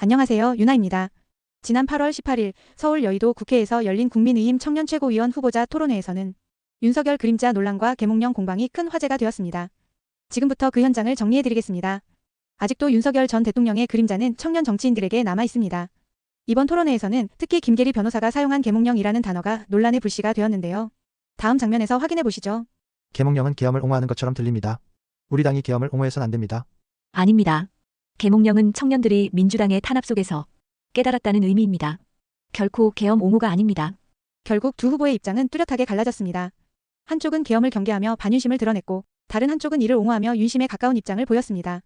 안녕하세요. 유나입니다. 지난 8월 18일 서울 여의도 국회에서 열린 국민의힘 청년 최고위원 후보자 토론회에서는 윤석열 그림자 논란과 개몽령 공방이 큰 화제가 되었습니다. 지금부터 그 현장을 정리해드리겠습니다. 아직도 윤석열 전 대통령의 그림자는 청년 정치인들에게 남아 있습니다. 이번 토론회에서는 특히 김계리 변호사가 사용한 개몽령이라는 단어가 논란의 불씨가 되었는데요. 다음 장면에서 확인해 보시죠. 계몽령은 계엄을 옹호하는 것처럼 들립니다. 우리 당이 계엄을 옹호해선 안 됩니다. 아닙니다. 계몽령은 청년들이 민주당의 탄압 속에서 깨달았다는 의미입니다. 결코 계엄 옹호가 아닙니다. 결국 두 후보의 입장은 뚜렷하게 갈라졌습니다. 한쪽은 계엄을 경계하며 반윤심을 드러냈고 다른 한쪽은 이를 옹호하며 윤심에 가까운 입장을 보였습니다.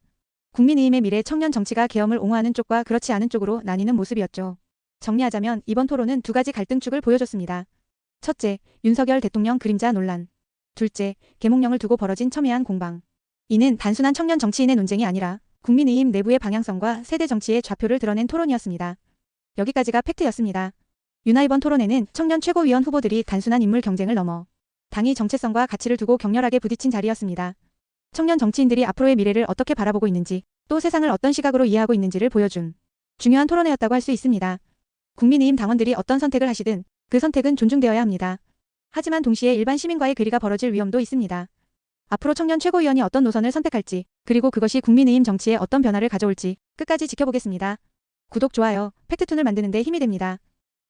국민의힘의 미래 청년 정치가 계엄을 옹호하는 쪽과 그렇지 않은 쪽으로 나뉘는 모습이었죠. 정리하자면 이번 토론은 두 가지 갈등축을 보여줬습니다. 첫째, 윤석열 대통령 그림자 논란. 둘째, 계몽령을 두고 벌어진 첨예한 공방. 이는 단순한 청년 정치인의 논쟁이 아니라 국민의힘 내부의 방향성과 세대 정치의 좌표를 드러낸 토론이었습니다. 여기까지가 팩트였습니다. 유나 이번 토론회는 청년 최고위원 후보들이 단순한 인물 경쟁을 넘어 당이 정체성과 가치를 두고 격렬하게 부딪힌 자리였습니다. 청년 정치인들이 앞으로의 미래를 어떻게 바라보고 있는지 또 세상을 어떤 시각으로 이해하고 있는지를 보여준 중요한 토론회였다고 할 수 있습니다. 국민의힘 당원들이 어떤 선택을 하시든 그 선택은 존중되어야 합니다. 하지만 동시에 일반 시민과의 괴리가 벌어질 위험도 있습니다. 앞으로 청년 최고위원이 어떤 노선을 선택할지 그리고 그것이 국민의힘 정치에 어떤 변화를 가져올지 끝까지 지켜보겠습니다. 구독, 좋아요, 팩트툰을 만드는 데 힘이 됩니다.